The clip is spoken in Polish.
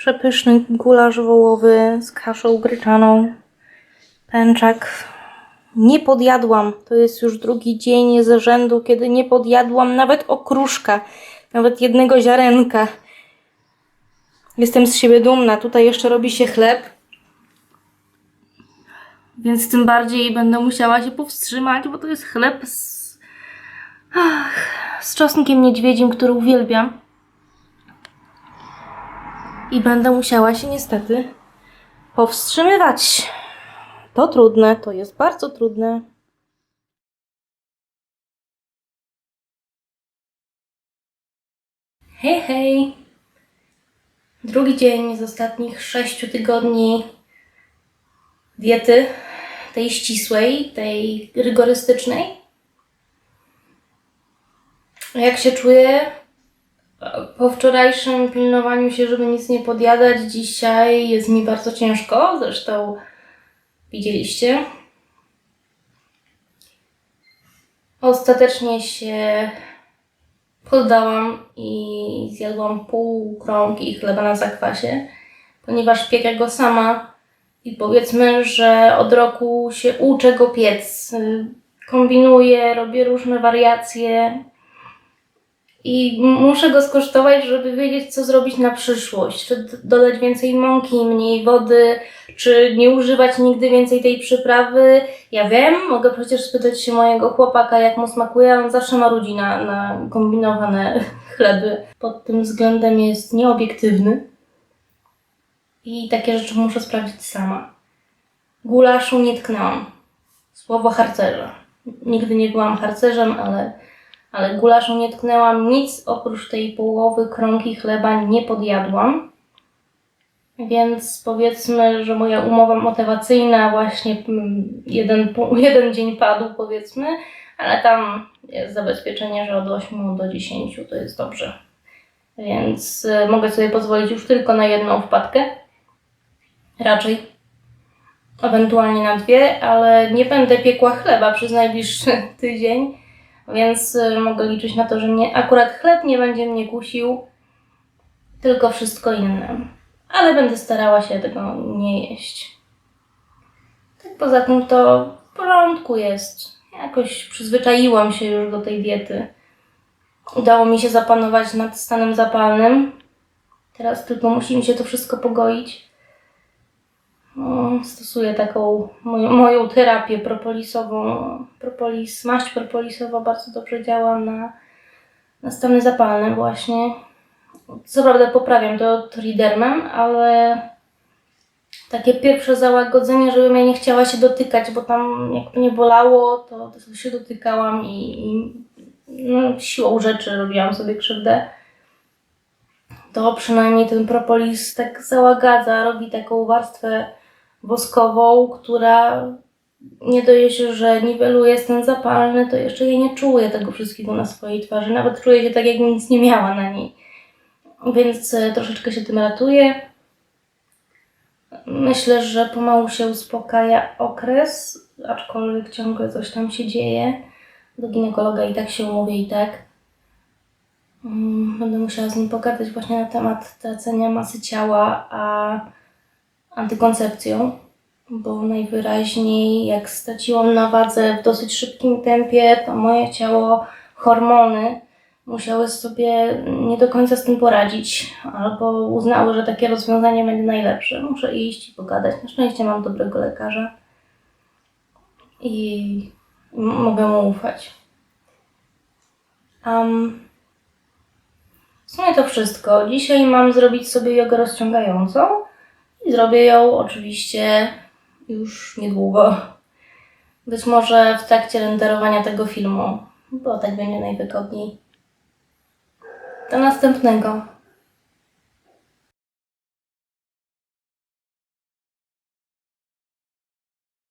Przepyszny gulasz wołowy z kaszą gryczaną. Pęczak. Nie podjadłam. To jest już drugi dzień z rzędu, kiedy nie podjadłam nawet okruszka, nawet jednego ziarenka. Jestem z siebie dumna. Tutaj jeszcze robi się chleb. Więc tym bardziej będę musiała się powstrzymać, bo to jest chleb z, Ach, z czosnkiem niedźwiedzim, który uwielbiam. I będę musiała się niestety powstrzymywać. To trudne, to jest bardzo trudne. Hej, hej! Drugi dzień z ostatnich sześciu tygodni diety, tej ścisłej, tej rygorystycznej. Jak się czuję? Po wczorajszym pilnowaniu się, żeby nic nie podjadać, dzisiaj jest mi bardzo ciężko. Zresztą widzieliście. Ostatecznie się poddałam i zjadłam pół kromki chleba na zakwasie, ponieważ piekę go sama i powiedzmy, że od roku się uczę go piec. Kombinuję, robię różne wariacje i muszę go skosztować, żeby wiedzieć, co zrobić na przyszłość. Czy dodać więcej mąki, mniej wody, czy nie używać nigdy więcej tej przyprawy. Ja wiem, mogę przecież spytać się mojego chłopaka, jak mu smakuje, on zawsze marudzi na, na kombinowane chleby. Pod tym względem jest nieobiektywny. I takie rzeczy muszę sprawdzić sama. Gulaszu nie tknęłam. Słowo harcerza. Nigdy nie byłam harcerzem, ale, ale gulaszu nie tknęłam. Nic oprócz tej połowy kromki chleba nie podjadłam. Więc powiedzmy, że moja umowa motywacyjna właśnie mm, jeden, jeden dzień padł, powiedzmy, ale tam jest zabezpieczenie, że od 8 do 10 to jest dobrze. Więc y, mogę sobie pozwolić już tylko na jedną wpadkę. Raczej. Ewentualnie na dwie, ale nie będę piekła chleba przez najbliższy tydzień, więc y, mogę liczyć na to, że mnie akurat chleb nie będzie mnie kusił, tylko wszystko inne. Ale będę starała się tego nie jeść. Tak poza tym to w porządku jest. Jakoś przyzwyczaiłam się już do tej diety. Udało mi się zapanować nad stanem zapalnym. Teraz tylko musi mi się to wszystko pogoić. No, stosuję taką moją, moją terapię propolisową. Propolis, maść propolisowa bardzo dobrze działa na, na stany zapalne właśnie. Co prawda poprawiam to tridermem, ale takie pierwsze załagodzenie, żebym ja nie chciała się dotykać, bo tam jak mnie bolało, to, to się dotykałam i, i no, siłą rzeczy robiłam sobie krzywdę. To przynajmniej ten propolis tak załagadza, robi taką warstwę woskową, która nie dość, że niweluje stan zapalny, to jeszcze ja nie czuję tego wszystkiego na swojej twarzy. Nawet czuję się tak, jakbym nic nie miała na niej. Więc e, troszeczkę się tym ratuję. Myślę, że pomału się uspokaja okres, aczkolwiek ciągle coś tam się dzieje. Do ginekologa i tak się umówię i tak. Mm, Będę musiała z nim pogadać właśnie na temat tracenia masy ciała, a antykoncepcją, bo najwyraźniej jak straciłam na wadze w dosyć szybkim tempie, to moje ciało, hormony musiały sobie nie do końca z tym poradzić, albo uznały, że takie rozwiązanie będzie najlepsze. Muszę iść i pogadać. Na szczęście mam dobrego lekarza i mogę mu ufać. Um, w sumie to wszystko. Dzisiaj mam zrobić sobie jogę rozciągającą i zrobię ją oczywiście już niedługo. Być może w trakcie renderowania tego filmu, bo tak będzie najwygodniej. Do następnego.